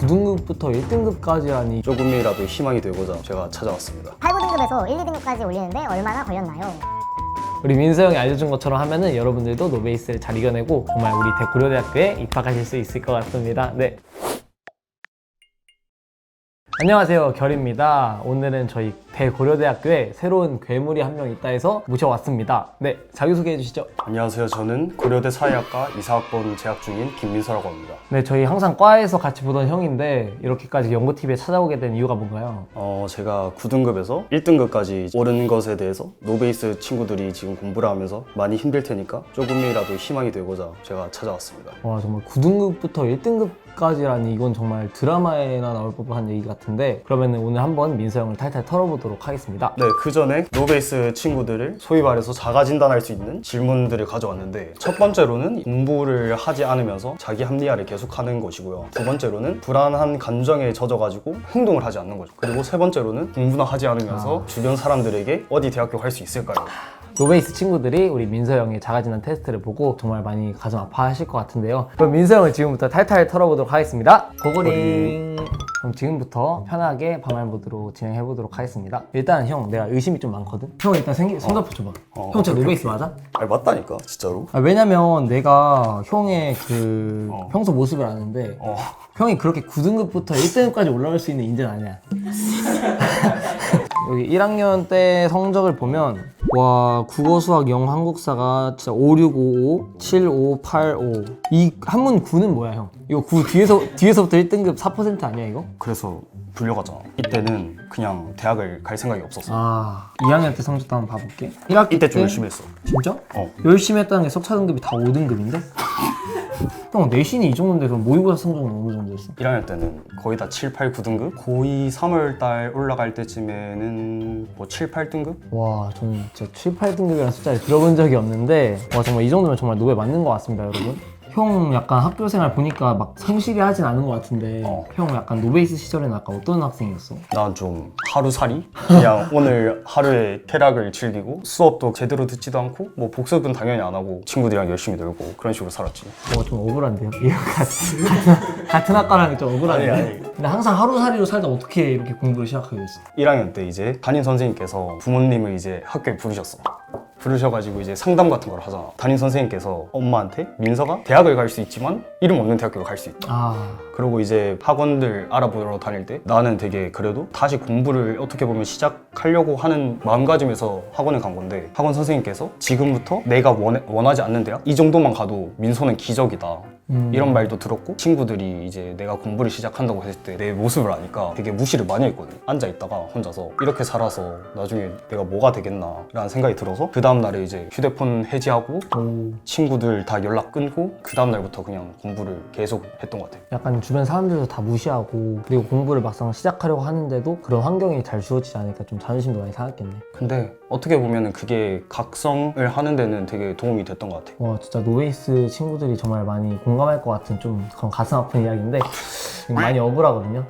9등급부터 1등급까지라니 조금이라도 희망이 되고자 제가 찾아왔습니다. 8등급에서 1, 2등급까지 올리는데 얼마나 걸렸나요? 우리 민서 형이 알려준 것처럼 하면은 여러분들도 노베이스를 잘 이겨내고 정말 우리 대고려대학교에 입학하실 수 있을 것 같습니다. 네. 안녕하세요 결입니다 오늘은 저희 대고려대학교에 새로운 괴물이 한 명 있다 해서 모셔왔습니다 네 자기소개해 주시죠 안녕하세요. 저는 고려대 사회학과 이사학번 재학 중인 김민서라고 합니다. 네 저희 항상 과에서 같이 보던 형인데 이렇게까지 연구TV에 찾아오게 된 이유가 뭔가요? 어, 제가 9등급에서 1등급까지 오른 것에 대해서 노베이스 친구들이 지금 공부를 하면서 많이 힘들 테니까 조금이라도 희망이 되고자 제가 찾아왔습니다. 와 정말 9등급부터 1등급 까지라니 이건 정말 드라마에나 나올 법한 얘기 같은데 그러면 오늘 한번 민서 형을 탈탈 털어보도록 하겠습니다 네, 그 전에 노베이스 친구들을 소위 말해서 자가 진단할 수 있는 질문들을 가져왔는데 첫 번째로는 공부를 하지 않으면서 자기 합리화를 계속하는 것이고요. 두 번째로는 불안한 감정에 젖어가지고 행동을 하지 않는 거죠. 그리고 세 번째로는 공부나 하지 않으면서 주변 사람들에게 어디 대학교 갈 수 있을까요? 노베이스 친구들이 우리 민서 형의 자가진단 테스트를 보고 정말 많이 가슴 아파하실 것 같은데요. 그럼 민서 형을 지금부터 탈탈 털어보도록 하겠습니다. 고고링. 그럼 지금부터 편하게 방알 모드로 진행해 보도록 하겠습니다. 일단 형 내가 의심이 좀 많거든. 형 일단 생기 손잡고 줘봐. 어, 형저 오케이, 노베이스 맞아? 아니 맞다니까 진짜로. 아, 왜냐면 내가 형의 그 어. 평소 모습을 아는데 어. 형이 그렇게 9등급부터 1등급까지 올라갈 수 있는 인재는 아니야. 여기 1학년 때 성적을 보면 와 국어 수학 영어 한국사가 진짜 5655 7585 이 한문 9는 뭐야 형? 이거 9 뒤에서 뒤에서부터 1등급 4% 아니야 이거? 그래서 불려가잖아. 이때는 그냥 대학을 갈 생각이 없었어. 아 2학년 때 성적도 한번 봐볼게. 1학기 이때 좀 열심히 했어. 진짜? 어. 열심히 했다는 게 석차 등급이 다 5등급인데? 형 내신이 이 정도인데 그럼 모의고사 성적은 어느 정도였어? 1학년 때는 거의 다 7, 8, 9등급? 고2 3월 달 올라갈 때쯤에는 뭐 7, 8등급? 와, 저는 진짜 7, 8등급이라는 숫자를 들어본 적이 없는데 와 정말 이 정도면 정말 노베 맞는 것 같습니다, 여러분. 형 약간 학교 생활 보니까 막 성실히 하진 않은 것 같은데 어. 형 약간 노베이스 시절에는 아까 어떤 학생이었어? 난 좀 하루살이? 그냥 오늘 하루에 쾌락을 즐기고 수업도 제대로 듣지도 않고 뭐 복습은 당연히 안 하고 친구들이랑 열심히 놀고 그런 식으로 살았지. 어, 좀 억울한데요? 이거 같은, 같은, 같은 학과랑 좀 억울한데 아니, 아니. 근데 항상 하루살이로 살다 어떻게 이렇게 공부를 시작하게 됐어? 1학년 때 이제 담임 선생님께서 부모님을 이제 학교에 부르셨어. 부르셔가지고 이제 상담 같은 걸 하잖아. 담임 선생님께서 엄마한테 민서가 대학을 갈 수 있지만 이름 없는 대학교를 갈 수 있다. 아, 그리고 이제 학원들 알아보러 다닐 때 나는 되게 그래도 다시 공부를 어떻게 보면 시작하려고 하는 마음가짐에서 학원을 간 건데 학원 선생님께서 지금부터 내가 원해, 원하지 않는 대학? 이 정도만 가도 민소는 기적이다. 음. 이런 말도 들었고 친구들이 이제 내가 공부를 시작한다고 했을 때 내 모습을 아니까 되게 무시를 많이 했거든. 앉아 있다가 혼자서 이렇게 살아서 나중에 내가 뭐가 되겠나 라는 생각이 들어서 그 다음 날에 이제 휴대폰 해지하고 오, 친구들 다 연락 끊고 그 다음 날부터 그냥 공부를 계속 했던 것 같아 약간 주변 사람들도 다 무시하고 그리고 공부를 막상 시작하려고 하는데도 그런 환경이 잘 주어지지 않으니까 좀 자존심도 많이 상했겠네. 근데 어떻게 보면 그게 각성을 하는 데는 되게 도움이 됐던 것 같아. 와 진짜 노베이스 친구들이 정말 많이 공감할 것 같은 좀 그런 가슴 아픈 이야기인데 많이 억울하거든요.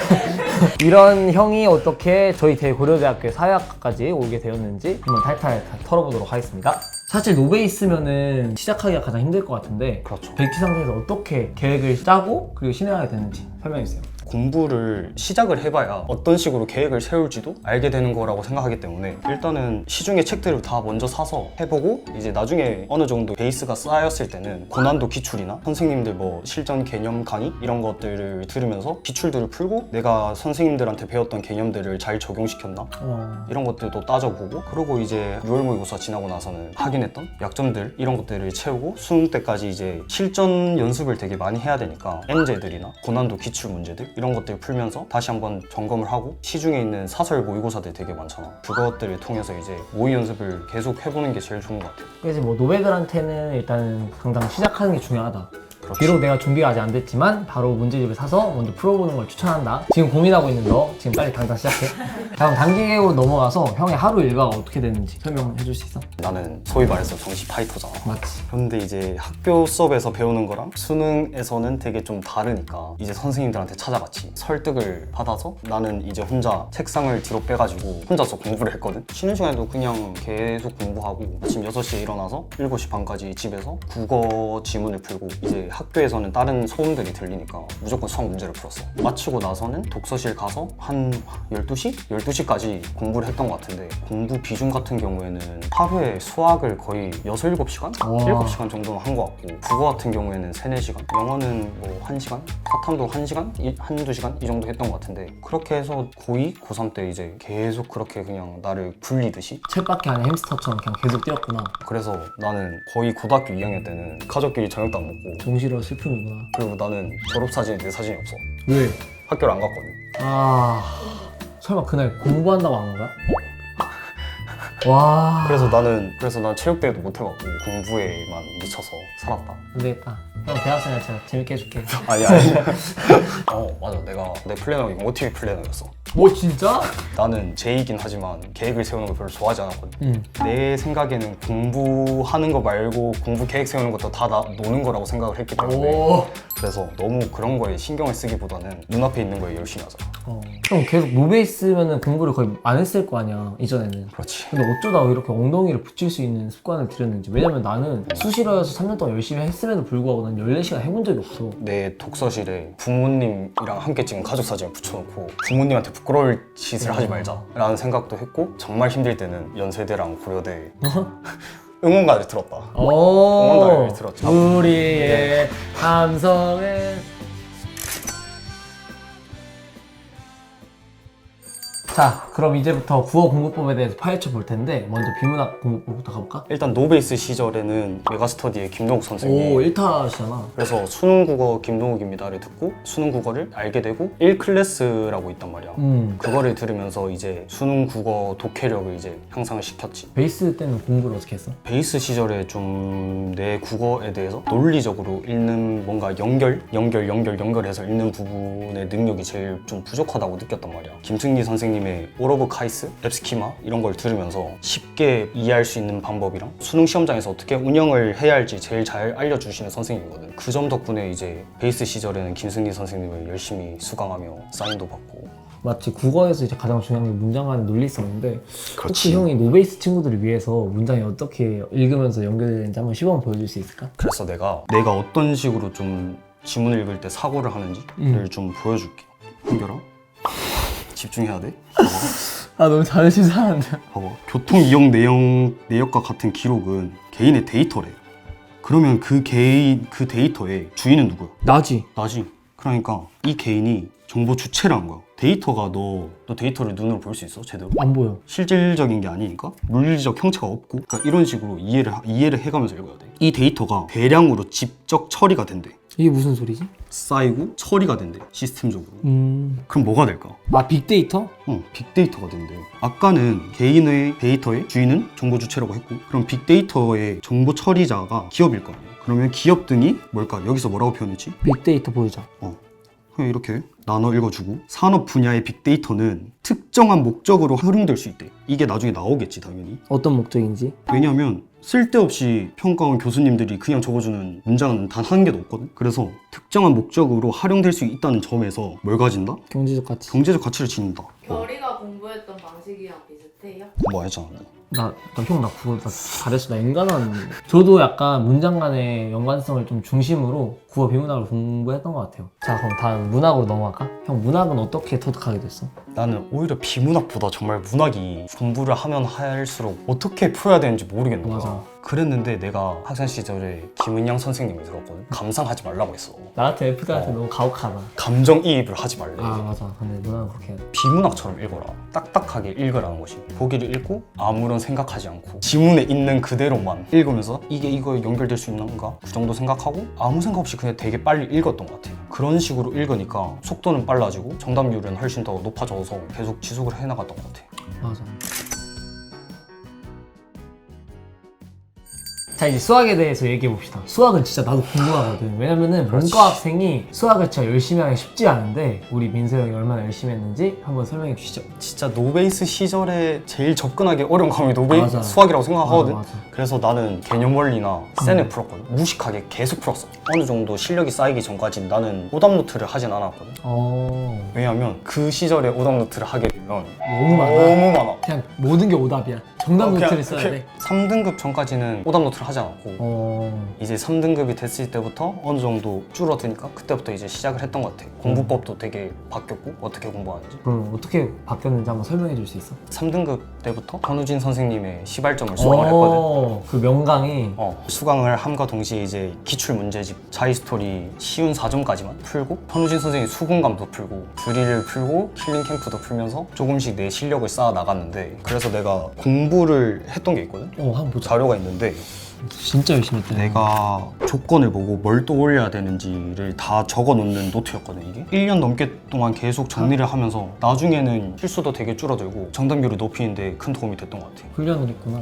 이런 형이 어떻게 저희 대고려대학교 사회학과까지 오게 되었는지 한번 탈탈 다 털어보도록 하겠습니다. 사실 노베이스면은 시작하기가 가장 힘들 것 같은데 그렇죠. 백티 상태에서 어떻게 계획을 짜고 그리고 실행하게 되는지 설명해 주세요. 공부를 시작을 해봐야 어떤 식으로 계획을 세울지도 알게 되는 거라고 생각하기 때문에 일단은 시중의 책들을 다 먼저 사서 해보고 이제 나중에 어느 정도 베이스가 쌓였을 때는 고난도 기출이나 선생님들 뭐 실전 개념 강의 이런 것들을 들으면서 기출들을 풀고 내가 선생님들한테 배웠던 개념들을 잘 적용시켰나? 어, 이런 것들도 따져보고 그리고 이제 6월 모의고사 지나고 나서는 확인했던 약점들 이런 것들을 채우고 수능 때까지 이제 실전 연습을 되게 많이 해야 되니까 엔제들이나 고난도 기출 문제들 이런 것들 풀면서 다시 한번 점검을 하고 시중에 있는 사설 모의고사들 되게 많잖아 그것들을 통해서 이제 모의 연습을 계속 해보는 게 제일 좋은 것 같아요 그래서 뭐 노베들한테는 일단 당장 시작하는 게 중요하다. 비록 내가 준비가 아직 안 됐지만 바로 문제집을 사서 먼저 풀어보는 걸 추천한다. 지금 고민하고 있는 너 지금 빨리 당장 시작해. 다음 단기 계획으로 넘어가서 형의 하루 일과가 어떻게 되는지 설명해 줄 수 있어? 나는 소위 말해서 정시 파이터잖아 맞지. 그런데 이제 학교 수업에서 배우는 거랑 수능에서는 되게 좀 다르니까 이제 선생님들한테 찾아갔지 설득을 받아서 나는 이제 혼자 책상을 뒤로 빼가지고 혼자서 공부를 했거든 쉬는 시간에도 그냥 계속 공부하고 아침 6시에 일어나서 7시 반까지 집에서 국어 지문을 풀고 이제 학교에서는 다른 소음들이 들리니까 무조건 수학 문제를 풀었어. 마치고 나서는 독서실 가서 한 12시? 12시까지 공부를 했던 것 같은데 공부 비중 같은 경우에는 하루에 수학을 거의 6, 7시간? 와. 7시간 정도는 한 것 같고 국어 같은 경우에는 3, 4시간 영어는 뭐 1시간? 사탐도 1시간? 이, 한두 시간? 이 정도 했던 것 같은데 그렇게 해서 고2, 고3 때 이제 계속 그렇게 그냥 나를 굴리듯이 책밖에 안해 햄스터처럼 그냥 계속 뛰었구나. 그래서 나는 거의 고등학교 2학년 때는 가족끼리 저녁도 안 먹고 정시로 슬픔이구나. 그리고 나는 졸업사진에 내 사진이 없어 왜? 학교를 안 갔거든 아 설마 그날 공부한다고 한 건가? 와 그래서 나는 그래서 난 체육대회도 못 해봤고 공부에만 미쳐서 살았다 안 되겠다. 형 대학생활 제가 재밌게 해줄게. 아니 아니 어 맞아 내가 내 플래너가 영어TV 플래너였어 뭐 진짜? 나는 제이긴 하지만 계획을 세우는 걸 별로 좋아하지 않았거든 응. 내 생각에는 공부하는 거 말고 공부 계획 세우는 것도 다 나, 노는 거라고 생각을 했기 때문에 오. 그래서 너무 그런 거에 신경을 쓰기보다는 눈앞에 있는 거에 열심히 하자. 어. 형 계속 노베 있으면 공부를 거의 안 했을 거 아니야 이전에는. 그렇지. 근데 어쩌다 이렇게 엉덩이를 붙일 수 있는 습관을 들였는지. 왜냐면 나는 수시로여서 3년 동안 열심히 했음에도 불구하고 난 14시간 해본 적이 없어. 내 독서실에 부모님이랑 함께 찍은 가족 사진을 붙여놓고 부모님한테 부끄러울 짓을 하지 말자 라는 생각도 했고 정말 힘들 때는 연세대랑 고려대 응원가를 들었다. 오. 응원가를 들었죠. 우리의 함성은. 자 그럼 이제부터 구어 공부법에 대해서 파헤쳐 볼 텐데 먼저 비문학 공부법부터 가볼까? 일단 노베이스 시절에는 메가스터디의 김동욱 선생님 오 1타시잖아 그래서 수능 국어 김동욱입니다를 듣고 수능 국어를 알게 되고 1클래스라고 있단 말이야 음 그거를 들으면서 이제 수능 국어 독해력을 이제 향상을 시켰지 베이스 때는 공부를 어떻게 했어? 베이스 시절에 좀 내 국어에 대해서 논리적으로 읽는 뭔가 연결, 연결, 연결, 연결해서 읽는 부분의 능력이 제일 좀 부족하다고 느꼈단 말이야. 김승리 선생님의 올 오브 카이스, 랩스키마 이런 걸 들으면서 쉽게 이해할 수 있는 방법이랑 수능 시험장에서 어떻게 운영을 해야 할지 제일 잘 알려주시는 선생님이거든. 그 점 덕분에 이제 베이스 시절에는 김승리 선생님을 열심히 수강하며 사인도 받고 마치 국어에서 이제 가장 중요한 게 문장 간의 논리성인데 혹시 그렇지. 형이 노베이스 친구들을 위해서 문장이 어떻게 읽으면서 연결되는지 한번 시범 보여줄 수 있을까? 그래서 내가 내가 어떤 식으로 좀 지문을 읽을 때 사고를 하는지를 음. 좀 보여줄게. 한결아 집중해야 돼. 아 너무 잘해주사는데 봐봐. 교통 이용 내용 내역과 같은 기록은 개인의 데이터래. 그러면 그 개인 그 데이터의 주인은 누구야? 나지 나지. 그러니까 이 개인이 정보 주체라는 거야. 데이터가 너, 너 데이터를 눈으로 볼 수 있어? 제대로? 안 보여 실질적인 게 아니니까 물리적 형체가 없고 그러니까 이런 식으로 이해를 하- 이해를 해가면서 읽어야 돼. 이 데이터가 대량으로 직접 처리가 된대. 이게 무슨 소리지? 쌓이고 처리가 된대. 시스템적으로. 음... 그럼 뭐가 될까? 아 빅데이터? 어, 빅데이터가 된대. 아까는 개인의 데이터의 주인은 정보 주체라고 했고, 그럼 빅데이터의 정보 처리자가 기업일 거 아니야. 그러면 기업 등이 뭘까? 여기서 뭐라고 표현했지? 빅데이터 보여줘 어. 그냥 이렇게 나눠 읽어주고 산업 분야의 빅데이터는 특정한 목적으로 활용될 수 있대. 이게 나중에 나오겠지 당연히. 어떤 목적인지 왜냐하면 쓸데없이 평가원 교수님들이 그냥 적어주는 문장은 단 한 개도 없거든. 그래서 특정한 목적으로 활용될 수 있다는 점에서 뭘 가진다? 경제적 가치 경제적 가치를 지닌다. 어, 결이가 공부했던 방식이랑 비슷해요? 공부 안 했잖아. 너. 나형 나 그거 나 잘했어 나 인간한 저도 약간 문장 간의 연관성을 좀 중심으로 국어 비문학을 공부했던 것 같아요 자 그럼 다음 문학으로 넘어갈까? 형 문학은 어떻게 터득하게 됐어? 나는 오히려 비문학보다 정말 문학이 공부를 하면 할수록 어떻게 풀어야 되는지 모르겠는 거야. 맞아. 그랬는데 내가 학생 시절에 김은양 선생님이 들었거든. 감상하지 말라고 했어. 나 같은 F들한테 어. 너무 가혹하다 감정이입을 하지 말래. 아 맞아 근데 문학은 그렇게 비문학처럼 읽어라. 딱딱하게 읽으라는 것이. 보기를 읽고 아무런 생각하지 않고 지문에 있는 그대로만 읽으면서 이게 이거에 연결될 수 있는가? 그 정도 생각하고 아무 생각 없이 그냥 되게 빨리 읽었던 것 같아. 그런 식으로 읽으니까 속도는 빨라지고 정답률은 훨씬 더 높아져서 계속 지속을 해나갔던 것 같아. 맞아. 자 이제 수학에 대해서 얘기해 봅시다. 수학은 진짜 나도 궁금하거든. 왜냐면은 문과 학생이 수학을 진짜 열심히 하기 쉽지 않은데 우리 민서 형이 얼마나 열심히 했는지 한번 설명해 주시죠. 진짜 노베이스 시절에 제일 접근하기 어려운 과목이 노베이스 맞아. 수학이라고 생각하거든. 맞아, 맞아. 그래서 나는 개념 원리나 센을 풀었거든. 무식하게 계속 풀었어. 어느 정도 실력이 쌓이기 전까지 나는 오답 노트를 하진 않았거든. 어 왜냐하면 그 시절에 오답 노트를 하게 되면 너무 많아. 너무 많아. 그냥 모든 게 오답이야. 정답 노트를 써야 돼. 3등급 전까지는 오답 노트를 하지 않았고 어. 이제 3등급이 됐을 때부터 어느 정도 줄어드니까 그때부터 이제 시작을 했던 것 같아. 공부법도 되게 바뀌었고 어떻게 공부하는지. 그럼 어떻게 바뀌었는지 한번 설명해 줄 수 있어? 3등급 때부터 현우진 선생님의 시발점을 수강을 했거든. 어, 그 명강이 어, 수강을 함과 동시에 이제 기출 문제집 자이 스토리 쉬운 4점까지만 풀고 현우진 선생님 수공감도 풀고 드릴을 풀고 킬링 캠프도 풀면서 조금씩 내 실력을 쌓아 나갔는데 그래서 내가 공부 를 했던 게 있거든. 어, 한번 보자. 자료가 있는데 진짜 열심히 했다. 내가 조건을 보고 뭘 떠올려야 되는지를 다 적어 놓는 노트였거든 이게 1년 넘게 동안 계속 정리를 하면서 나중에는 실수도 되게 줄어들고 정답률을 높이는데 큰 도움이 됐던 것 같아 훈련을 했구나.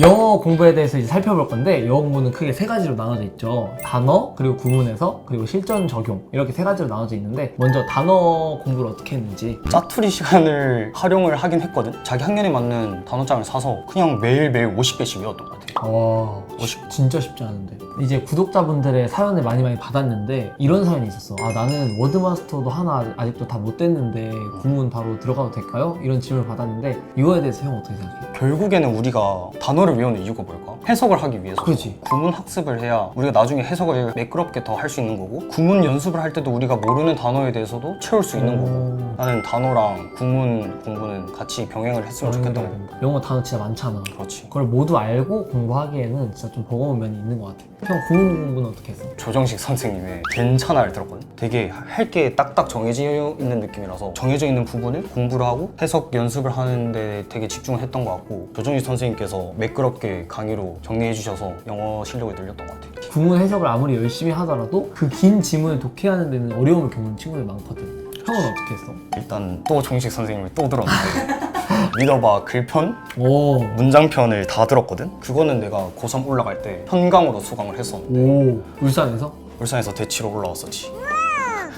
영어 공부에 대해서 이제 살펴볼 건데 영어 공부는 크게 세 가지로 나눠져 있죠. 단어, 그리고 구문에서, 그리고 실전 적용. 이렇게 세 가지로 나눠져 있는데 먼저 단어 공부를 어떻게 했는지. 짜투리 시간을 활용을 하긴 했거든. 자기 학년에 맞는 단어장을 사서 그냥 매일 매일 50개씩 외웠던 것 같아. 와 진짜 쉽지 않은데 이제 구독자분들의 사연을 많이 많이 받았는데 이런 사연이 있었어 아 나는 워드마스터도 하나 아직도 다 못 됐는데 구문 바로 들어가도 될까요? 이런 질문을 받았는데 이거에 대해서 형 어떻게 생각해? 결국에는 우리가 단어를 외우는 이유가 뭘까? 해석을 하기 위해서 그지. 구문 학습을 해야 우리가 나중에 해석을 매끄럽게 더 할 수 있는 거고 구문 연습을 할 때도 우리가 모르는 단어에 대해서도 채울 수 있는 거고 오. 나는 단어랑 구문 공부는 같이 병행을 했으면 좋겠다고 영어 단어 진짜 많잖아 그렇지 그걸 모두 알고 공부하기에는 진짜 좀 버거운 면이 있는 것 같아 형 구문 공부는 어떻게 했어? 조정식 선생님의 괜찮아를 들었거든 되게 할 게 딱딱 정해져 있는 느낌이라서 정해져 있는 부분을 공부를 하고 해석 연습을 하는데 되게 집중을 했던 것 같고 조정식 선생님께서 매끄럽게 강의로 정리해 주셔서 영어 실력을 늘렸던 것 같아요 구문 해석을 아무리 열심히 하더라도 그 긴 지문을 독해하는 데는 어려움을 겪는 친구들이 많거든 형은 어떻게 했어? 일단 또 정식 선생님을 또 들었는데 믿어봐 글편 오 문장편을 다 들었거든 그거는 내가 고3 올라갈 때 현강으로 수강을 했었는데 오 울산에서? 울산에서 대치로 올라왔었지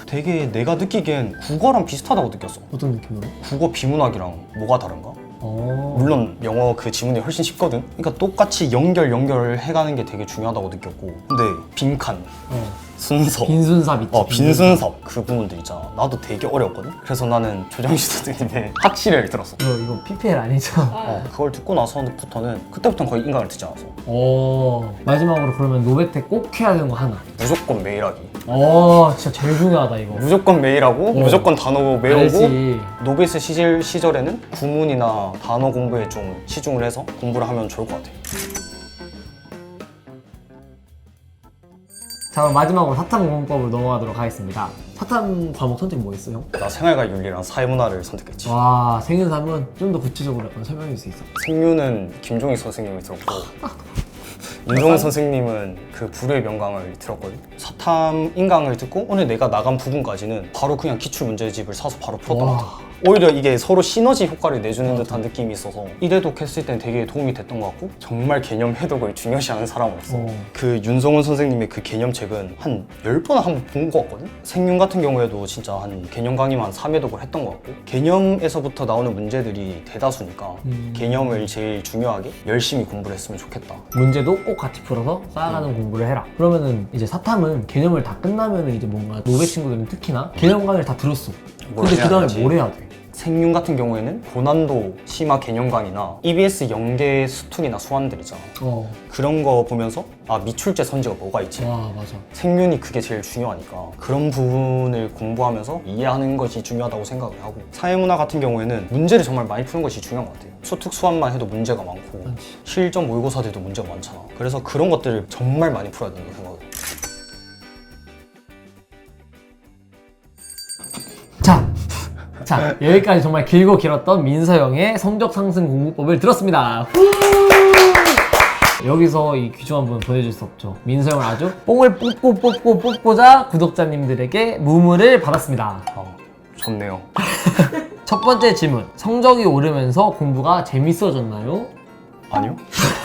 되게 내가 느끼기엔 국어랑 비슷하다고 느꼈어 어떤 느낌으로? 국어 비문학이랑 뭐가 다른가? 어 물론 영어 그 지문이 훨씬 쉽거든. 그러니까 똑같이 연결 연결을 해가는 게 되게 중요하다고 느꼈고. 근데 빈칸, 어. 순서, 빈순삽 있지 어 빈순섭 그 부분들 있잖아. 나도 되게 어려웠거든. 그래서 나는 조정식 선생님의 학시를 들었어. 이거 이거 PPL 아니죠? 어, 그걸 듣고 나서부터는 그때부터는 거의 인강을 듣지 않았어. 어 마지막으로 그러면 노베테 꼭 해야 되는 거 하나 무조건 매일하기. 어 진짜 제일 중요하다 이거 무조건 매일하고 무조건 단어 외우고 어. 알지. 노베스 시절 시절에는 구문이나 단어 공부에 좀 치중을 해서 공부를 하면 좋을 것 같아. 자 그럼 마지막으로 사탐 공부법으로 넘어가도록 하겠습니다 사탐 과목 선택 뭐 있어 형? 나 생활과 윤리랑 사회문화를 선택했지. 와 생윤삼은 좀 더 구체적으로 약간 설명해 줄 수 있어 생류는 김종익 선생님을 들었고 윤종훈 선생님은 그 불의 명강을 들었거든 사탐 인강을 듣고 오늘 내가 나간 부분까지는 바로 그냥 기출 문제집을 사서 바로 풀었던 것 와. 오히려 이게 서로 시너지 효과를 내주는 듯한 느낌이 있어서 이대독 했을 땐 되게 도움이 됐던 것 같고 정말 개념 해독을 중요시하는 사람으로서 어. 그 윤성훈 선생님의 그 개념책은 한 10번 한번 본 것 같거든? 생윤 같은 경우에도 진짜 한 개념 강의만 3회독을 했던 것 같고 개념에서부터 나오는 문제들이 대다수니까 음. 개념을 제일 중요하게 열심히 공부를 했으면 좋겠다 문제도 꼭 같이 풀어서 쌓아가는 공부를 해라 그러면은 이제 사탐은 개념을 다 끝나면은 이제 뭔가 노베 친구들은 특히나 개념 강의를 다 들었어 뭘 근데 그 다음에? 뭘 해야 돼? 생윤 같은 경우에는 고난도 심화 개념 강의나 EBS 연계 수특이나 수완들 있잖아 어. 그런 거 보면서 아 미출제 선지가 뭐가 있지 와 맞아 생윤이 그게 제일 중요하니까 그런 부분을 공부하면서 이해하는 것이 중요하다고 생각을 하고 사회문화 같은 경우에는 문제를 정말 많이 푸는 것이 중요한 것 같아요 수특 수완만 해도 문제가 많고. 실전 모의고사 들도 문제가 많잖아 그래서 그런 것들을 정말 많이 풀어야 된다고 생각해요 자 여기까지 정말 길고 길었던 민서영의 성적 상승 공부법을 들었습니다. 후! 여기서 이 귀중한 부분 보내줄 수 없죠. 민서영을 아주 뽕을 뽑고 뽑고 뽑고자 구독자님들에게 무물을 받았습니다. 아, 좋네요 첫 번째 질문. 성적이 오르면서 공부가 재밌어졌나요? 아니요?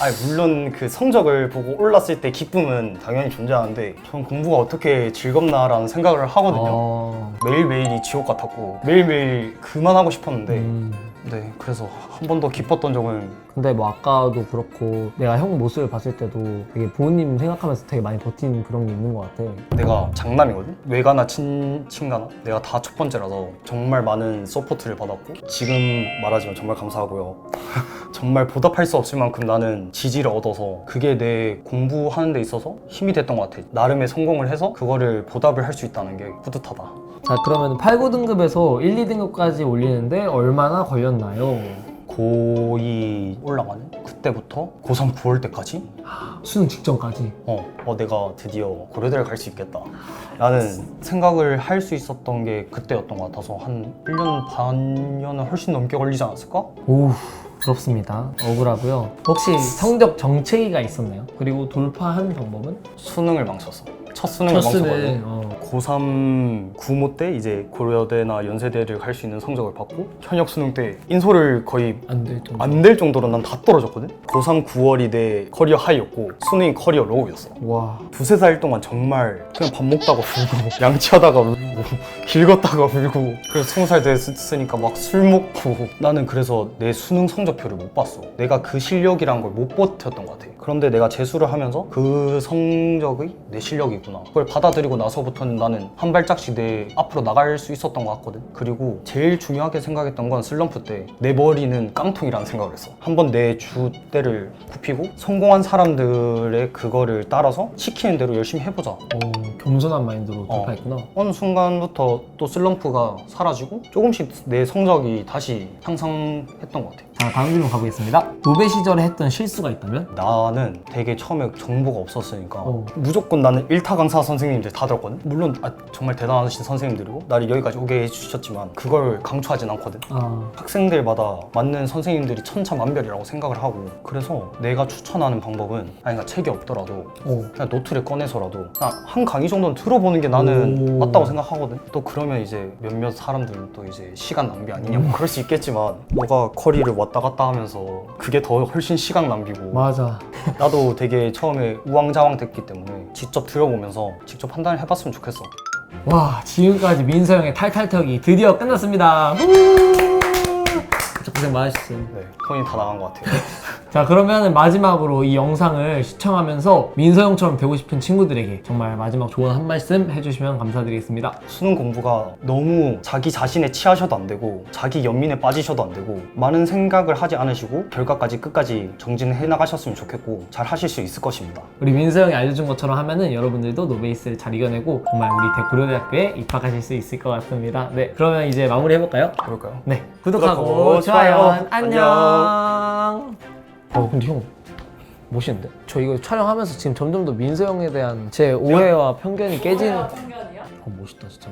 아니 물론 그 성적을 보고 올랐을 때 기쁨은 당연히 존재하는데 전 공부가 어떻게 즐겁나라는 생각을 하거든요. 어... 매일매일이 지옥 같았고 매일매일 그만하고 싶었는데 음, 네 그래서 한 번도 기뻤던 적은 근데 뭐 아까도 그렇고 내가 형 모습을 봤을 때도 되게 부모님 생각하면서 되게 많이 버틴 그런 게 있는 것 같아. 내가 장남이거든? 외가나 친, 친가나 내가 다 첫 번째라서 정말 많은 서포트를 받았고 지금 말하지만 정말 감사하고요 정말 보답할 수 없을 만큼 나는 지지를 얻어서 그게 내 공부하는 데 있어서 힘이 됐던 것 같아 나름의 성공을 해서 그거를 보답을 할 수 있다는 게 뿌듯하다 자 그러면 8, 9등급에서 1, 2등급까지 올리는데 얼마나 걸렸나요? 고2 올라가는 그때부터 고3 9월 때까지 수능 직전까지. 어, 어, 내가 드디어 고려대를 갈 수 있겠다. 라는 생각을 할 수 있었던 게 그때였던 것 같아서 한 1년 반년은 훨씬 넘게 걸리지 않았을까? 오 부럽습니다. 억울하고요. 혹시 성적 정체기가 있었나요? 그리고 돌파한 방법은? 수능을 망쳤어. 첫 수능을 첫. 수능. 어. 고3 구모 때 이제 고려대나 연세대를 갈 수 있는 성적을 받고 현역 수능 때 인솔을 거의 안될 정도. 안 될 정도로 난 다 떨어졌거든. 고3 9월이 내 커리어 하이였고 수능이 커리어 로우였어. 와. 두세 달 동안 정말 그냥 밥 먹다가 울고 양치하다가 울고 길 걷다가 울고 그래서 스무 살 됐으니까 막 술 먹고. 나는 그래서 내 수능 성적표를 못 봤어. 내가 그 실력이란 걸 못 버텼던 것 같아. 그런데 내가 재수를 하면서 그 성적이 내 실력이구나. 그걸 받아들이고 나서부터는 나는 한 발짝씩 내 앞으로 나갈 수 있었던 것 같거든. 그리고 제일 중요하게 생각했던 건 슬럼프 때 내 머리는 깡통이라는 생각을 했어. 한 번 내 주대를 굽히고 성공한 사람들의 그거를 따라서 시키는 대로 열심히 해보자. 오, 겸손한 마인드로 어. 돌파했구나. 어느 순간부터 또 슬럼프가 사라지고 조금씩 내 성적이 다시 향상했던 것 같아 자 다음 질문 가보겠습니다. 노베 시절에 했던 실수가 있다면? 나는 되게 처음에 정보가 없었으니까 어. 무조건 나는 일타 강사 선생님들 다 들었거든 물론 아, 정말 대단하신 선생님들이고 나를 여기까지 오게 해주셨지만 그걸 강조하진 않거든 아 학생들마다 맞는 선생님들이 천차만별이라고 생각을 하고 그래서 내가 추천하는 방법은 아니 그러니까 책이 없더라도 오. 그냥 노트를 꺼내서라도 그냥 한 강의 정도는 들어보는 게 나는 오. 맞다고 생각하거든. 또 그러면 이제 몇몇 사람들은 또 이제 시간 낭비 아니냐고 음. 그럴 수 있겠지만 너가 커리를 왔다 갔다 하면서 그게 더 훨씬 시간 낭비고 맞아. 나도 되게 처음에 우왕좌왕 됐기 때문에 직접 들어보면서 직접 판단을 해봤으면 좋겠어. 와 지금까지 민서 형의 탈탈턱이 드디어 끝났습니다. 진짜 고생 많으셨어요. 네, 손이 다 나간 것 같아요. 자 그러면 마지막으로 이 영상을 시청하면서 민서 형처럼 되고 싶은 친구들에게 정말 마지막 조언 한 말씀 해주시면 감사드리겠습니다. 수능 공부가 너무 자기 자신에 취하셔도 안 되고 자기 연민에 빠지셔도 안 되고 많은 생각을 하지 않으시고 결과까지 끝까지 정진해 나가셨으면 좋겠고 잘 하실 수 있을 것입니다. 우리 민서 형이 알려준 것처럼 하면은 여러분들도 노베이스를 잘 이겨내고 정말 우리 대고려대학교에 입학하실 수 있을 것 같습니다. 네 그러면 이제 마무리 해볼까요? 해볼까요? 네 구독하고, 구독하고 좋아요 좋아요. 안녕. 어 근데 형 멋있는데? 저 이거 촬영하면서 지금 점점 더 민서 형에 대한 제 오해와 편견이 깨지는. 어 편견이야? 멋있다 진짜.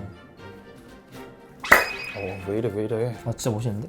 어, 왜 이래 왜 이래. 아 진짜 멋있는데?